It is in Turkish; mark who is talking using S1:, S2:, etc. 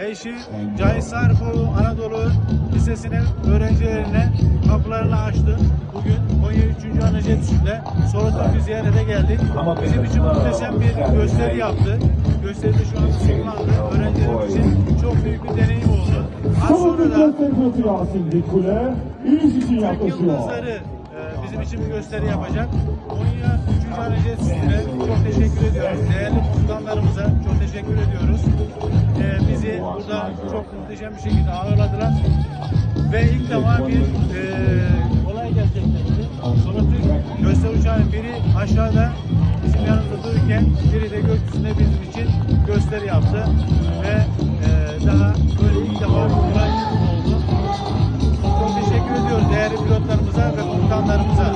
S1: eşi Cahit Sarıkoğlu Anadolu Lisesi'nin öğrencilerine kapılarını açtı. Bugün Konya 3. Anajet Üstü'nde Sorot'ta bir ziyarete geldik. Bizim için muhteşem bir gösteri yaptı. Gösteride şu anda sonlandı. Öğrencilerimiz için çok büyük bir deneyim oldu. Az sonra da Türk. Yıldızları e, bizim için bir gösteri yapacak. Konya 3. Anajet Üstü'ne çok burada çok muhteşem bir şekilde ağırladılar. Ve ilk defa bir e, olay gerçekleşti. Sonra Türk gösteri uçağının biri aşağıda bizim yanımızda dururken biri de gökyüzünde bizim için gösteri yaptı. Ve e, daha böyle ilk defa bir olay oldu. Çok teşekkür ediyoruz değerli pilotlarımıza ve komutanlarımıza.